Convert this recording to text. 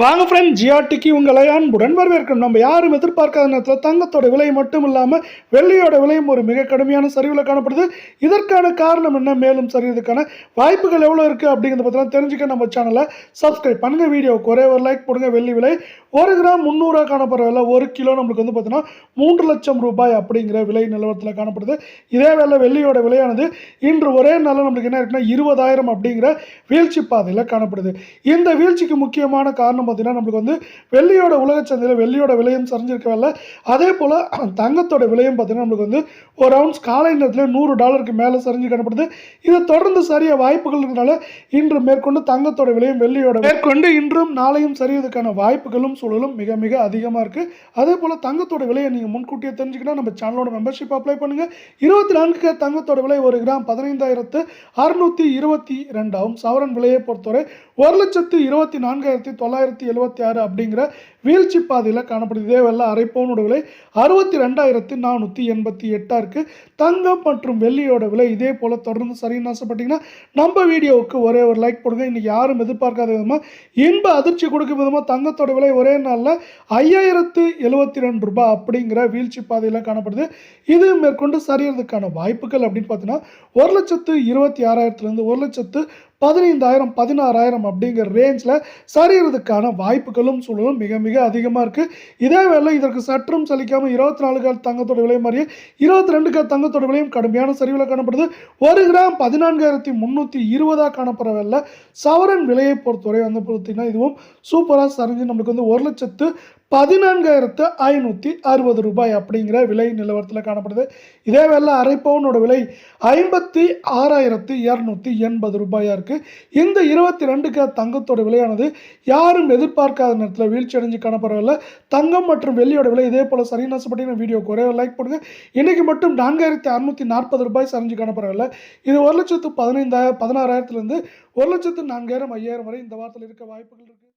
வாங்க ஃப்ரெண்ட் ஜியாட்டிக்கு உங்களை அன்புடன் வரவேற்கும் நம்ம யாரும் எதிர்பார்க்காத நேரத்தில் தங்கத்தோட விலை மட்டும் இல்லாமல் வெள்ளியோட விலையும் ஒரு மிக கடுமையான சரிவில் காணப்படுது. இதற்கான காரணம் என்ன? மேலும் சரிவதற்கான வாய்ப்புகள் எவ்வளோ இருக்குது அப்படிங்கிறத பற்றிலாம் தெரிஞ்சுக்க நம்ம சேனலை சப்ஸ்கிரைப் பண்ணுங்கள் வீடியோவுக்கு ஒரே ஒரு லைக் போடுங்க. வெள்ளி விலை ஒரு கிராம் முந்நூறுரூவா காணப்படுற விலை ஒரு கிலோ நம்மளுக்கு வந்து பார்த்தீங்கன்னா மூன்று லட்சம் ரூபாய் அப்படிங்கிற விலை நிலவரத்தில் காணப்படுது. இதே வேலை வெள்ளியோட விலையானது இன்று ஒரே நாளில் நம்மளுக்கு என்ன இருக்குன்னா இருபதாயிரம் அப்படிங்கிற வீழ்ச்சி பாதையில் காணப்படுது. இந்த வீழ்ச்சிக்கு முக்கியமான காரணம் காரணம் பார்த்தீங்கன்னா நம்மளுக்கு வந்து வெள்ளியோட உலக சந்தையில் வெள்ளியோட விலையும் சரிஞ்சிருக்கவில்ல அதே போல் தங்கத்தோட விலையும் பார்த்தீங்கன்னா நம்மளுக்கு வந்து ஒரு அவுன்ஸ் காலை நேரத்தில் நூறு டாலருக்கு மேலே சரிஞ்சு காணப்படுது. இதை தொடர்ந்து சரிய வாய்ப்புகள் இருக்கனால இன்று மேற்கொண்டு தங்கத்தோட விலையும் வெள்ளியோட மேற்கொண்டு இன்றும் நாளையும் சரியதுக்கான வாய்ப்புகளும் சூழலும் மிக மிக அதிகமாக இருக்குது அதே போல் தங்கத்தோட விலையை நீங்கள் முன்கூட்டியே தெரிஞ்சுக்கிட்டா நம்ம சேனலோட மெம்பர்ஷிப் அப்ளை பண்ணுங்கள் இருபத்தி நான்கு தங்கத்தோட விலை ஒரு கிராம் பதினைந்தாயிரத்து அறுநூற்றி இருபத்தி ரெண்டாகும் சவரன் விலையை பொறுத்தவரை ஒரு லட்சத்து இருபத்தி நான்காயிரத்தி தொள்ளாயிரத்தி எழுபத்தி ஆறு அப்படிங்கிற வீழ்ச்சி பாதையில் காணப்படுது. இதே வெள்ள அரைப்போனோட விலை அறுபத்தி ரெண்டாயிரத்து நானூற்றி எண்பத்தி எட்டாக இருக்குது தங்கம் மற்றும் வெள்ளியோட விலை இதே போல் தொடர்ந்து சரின்னு ஆசைப்பட்டிங்கன்னா நம்ம வீடியோவுக்கு ஒரே ஒரு லைக் போடுங்க. இன்றைக்கி யாரும் எதிர்பார்க்காத விதமாக இன்ப அதிர்ச்சி கொடுக்கும் விதமாக தங்கத்தோட விலை ஒரே நாளில் ஐயாயிரத்து எழுபத்தி ரெண்டு ரூபாய் அப்படிங்கிற வீழ்ச்சி பாதையில் காணப்படுது. இது மேற்கொண்டு சரியறதுக்கான வாய்ப்புகள் அப்படின்னு பார்த்தீங்கன்னா ஒரு லட்சத்து இருபத்தி ஆறாயிரத்துலேருந்து ஒரு லட்சத்து பதினைந்தாயிரம் பதினாறாயிரம் அப்படிங்கிற ரேஞ்சில் சரியறதுக்கான வாய்ப்புகளும் சூழலும் மிக மிக மிக அதிகமாக இருக்குது இதே வேளை இதற்கு சற்றும் சலிக்காமல் இருபத்தி நாலு கால் தங்கத்தோட விலையும் மாதிரியே இருபத்தி ரெண்டு கால் தங்கத்தோட விலையும் கடுமையான சரிவில் காணப்படுது. ஒரு கிராம் பதினான்காயிரத்தி முந்நூற்றி இருபதாக காணப்படுற வேலை சவரன் விலையை பொறுத்தவரை வந்து பார்த்தீங்கன்னா இதுவும் சூப்பராக சரிஞ்சு நம்மளுக்கு வந்து ஒரு லட்சத்து பதினான்காயிரத்து ஐநூற்றி அறுபது ரூபாய் அப்படிங்கிற விலை நிலவரத்தில் காணப்படுது. இதே வேலை அரை பவுனோட விலை ஐம்பத்தி ஆறாயிரத்து இரநூத்தி எண்பது ரூபாயாக இருக்குது இந்த இருபத்தி ரெண்டுக்கு தங்கத்தோட விலையானது யாரும் எதிர்பார்க்காத நேரத்தில் வீழ்ச்சி அடைஞ்சு காணப்படவில்லை. தங்கம் மற்றும் வெள்ளியோட விலை இதே போல் சரின்னு ஆசைப்பட்டீங்கன்னா வீடியோ ஒரே லைக் போடுங்க. இன்றைக்கி மட்டும் நான்காயிரத்தி அறுநூற்றி நாற்பது ரூபாய் சரிஞ்சு காணப்படவில்லை. இது ஒரு லட்சத்து பதினைந்தாயிரம் பதினாறாயிரத்துலேருந்து ஒரு லட்சத்து நான்காயிரம் ஐயாயிரம் வரை இந்த வாரத்தில் இருக்க வாய்ப்புகள் இருக்குது